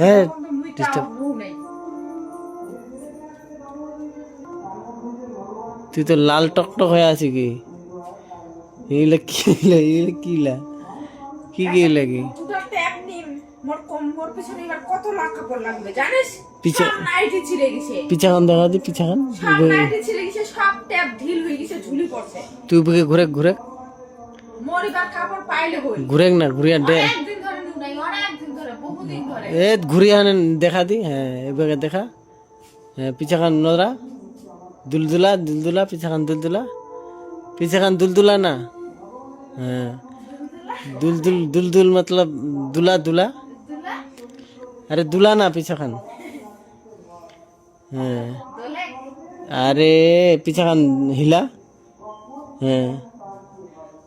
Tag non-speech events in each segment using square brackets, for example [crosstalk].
হ্যাঁ, তুই তো লাল টকটক হয়ে আছি কি? এইগুলা কি এইগুলা কিলা কি কি লাগে তুই বুকে ঘুরে ঘুরে পরিবার না ঘুরিয়া দে। একদিন ধরে নাই দেখা দি হ্যাঁ এবারে দেখা। হ্যাঁ পিছাখান নরা দুলদুলা দুলদুলা পিছাখান দুলদুলা। পিছাখান দুলদুলা না? হ্যাঁ। দুলদুল দুলদুল মতলব দুলা দুলা। আরে দুলা না পিছাখান হ্যাঁ। আরে পিছাখান হিলা। হ্যাঁ।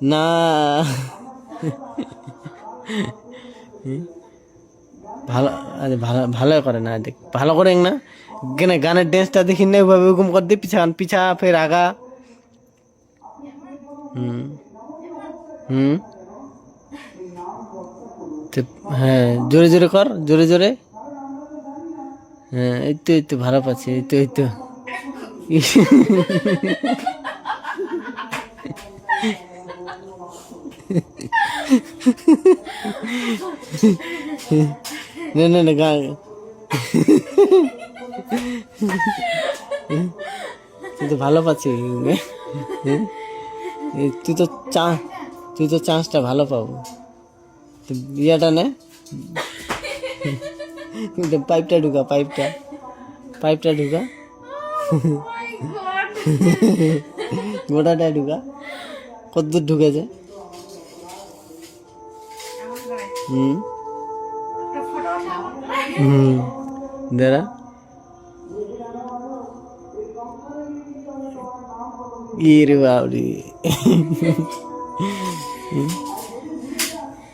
না। ভালো ভালো ভালো করে না দেখ, ভালো করে না। কেন গানের ড্যান্সটা দেখি না ওইভাবে ওরকম করে দিয়ে পিছা পিছা, ফের আগা। হুম। হুম। হ্যাঁ জোরে জোরে কর, জোরে জোরে। হ্যাঁ এই তো এই তো, ভালো পাচ্ছি, এই তো এই তো। না না না গা তুই তো ভালো পাচ্ছি হ্যাঁ? তুই তো চা তুই তো চান্সটা ভালো পাবো। তো ইয়েটা নে। পাইপটা ঢুকা পাইপটা। পাইপটা ঢুকা। মাই গোটাটা ঢুকা। কতদূর ঢুকেছে? বাবরি হুম।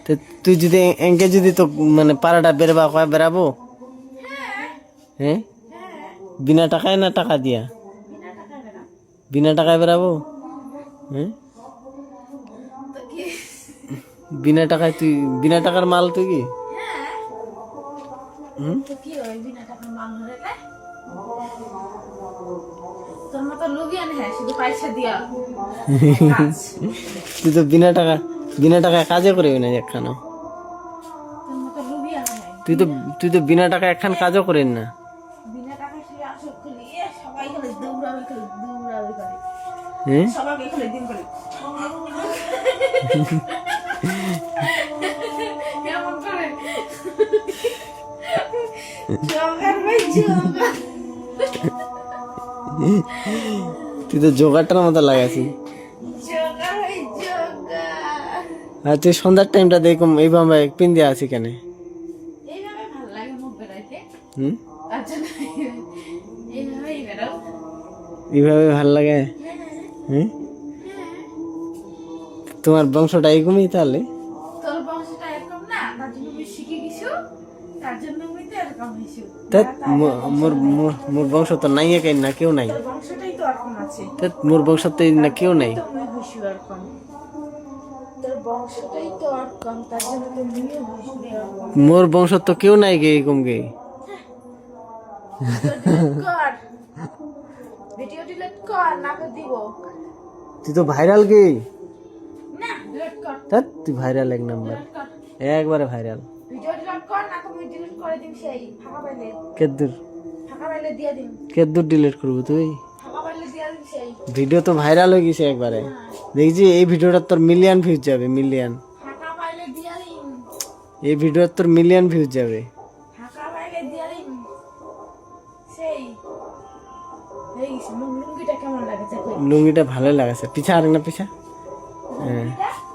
তো তুই যদি এঙ্কে যদি তো মানে পাড়াটা বেরবা কয় বেরাবো হ্যাঁ বিনা টাকায় না টাকা দিয়া বিনা টাকায় বেরাম বিনা টাকায় বেরাবো হ্যাঁ তো কি বিনা টাকায় তুই বিনা টাকার মাল তুই কি? হুম? হয়। তুই তো বিনা টাকা বিনা টাকায় কাজে করবি না একখানো। হ্যাঁ। তুই তো তুই তো বিনা টাকা একখান কাজও করেন না। হ্যাঁ তুই তো জোগাড়টার মতো জগার আর তুই সন্ধ্যার টাইমটা দেখুম এইভাবে পিন দিয়ে আছি কেন? এইভাবে ভালো লাগে? মুখ তোমার বংশটা এরকমই তাহলে? তোর বংশটা এরকম না তার জন্য আমি শিখে গেছো তার জন্য আমি তো এরকম হয়েছি। মোর বংশ তো নাই একাই না কেউ নাই? তোর বংশটাই তো এরকম আছে। মোর বংশ তো না কেউ নাই? হইছি এরকম। মোর বংশ তো কেউ নাই গে এরকম গে। ভিডিও ডিলিট কর না দিব। তুই তো ভাইরাল গে। ধ্যাৎ, তুই ভাইরাল এক নাম্বার একবারে ভাইরাল ভিডিও ডিলিট করব তুই? ভিডিও তো ভাইরাল হয়ে গেছে একবারে। দেখছি এই ভিডিওটা তোর মিলিয়ন ভিউজ যাবে মিলিয়ন এই ভিডিও তোর মিলিয়ন ভিউজ যাবে। লুঙ্গিটা ভালো লাগাছে। পিছা আরেক না পিছা? হ্যাঁ।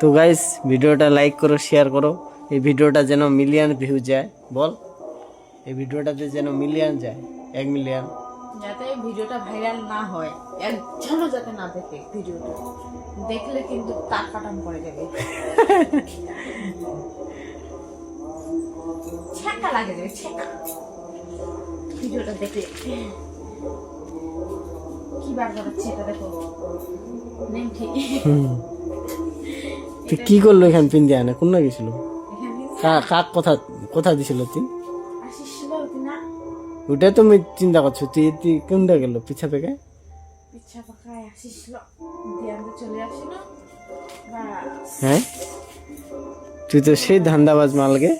তো গাইস ভিডিওটা লাইক করো শেয়ার করো। এই ভিডিওটা যেন মিলিয়ন ভিউ যায়, বল। এই ভিডিওটাতে যেন মিলিয়ন যায়, এক মিলিয়ন যাতে ভিডিওটা ভাইরাল না হয়, একজনও যাতে না দেখে ভিডিওটা। দেখলে কিন্তু তার কাটাম পড়ে যাবে। ছ্যাঁকা লাগে যাবে ছ্যাঁকা। ভিডিওটা দেখলে। বার করাচ্ছে এটা দেখো। তুই কি করল এখানে পিন দিয়ে আনে? কোন গেছিল? কাক কথা কথা দিছিল তুই? ওটা তুমি চিন্তা করছ তুই তুই কোনটা গেল? পিছা থেকে হ্যাঁ? তুই তো সেই ধান্দাবাজ মালকে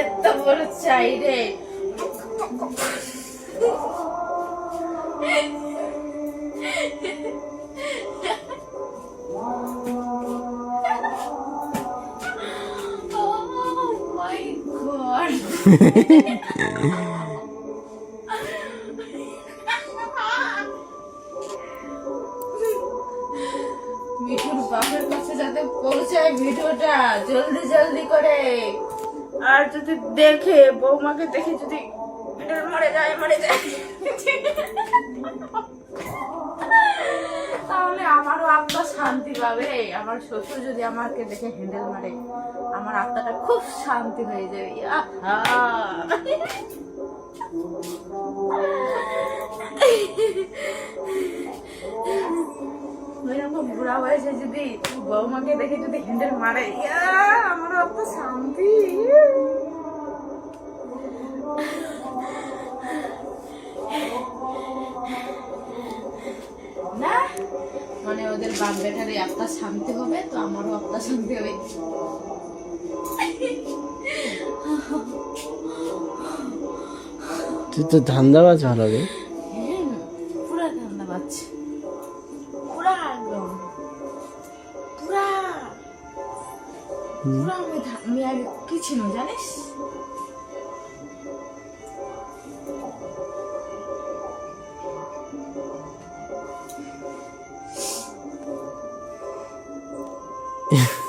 এত বড় চাই রে Oh my god. [laughs] বাপের কাছে যাতে পৌঁছায় ভিডিওটা জলদি জলদি করে। আর যদি দেখে বৌমাকে দেখে যদি মরে যায় মরে যায়। তাহলে আমারও আত্মা শান্তি পাবে। আমার শ্বশুর যদি আমাকে দেখে হ্যান্ডেল মারে আমার আত্মাটা খুব শান্তি হয়ে যাবে। আহা! বুড়া বয়সে যদি বৌমাকে দেখে যদি হ্যান্ডেল মারে আমার অত শান্তি। না মানে ওদের বাপ বেটার একটা শান্তি হবে, তো আমারও একটা শান্তি হবে। তুই তো ধান্দাবাজ ভালো রে। Yeah. [laughs]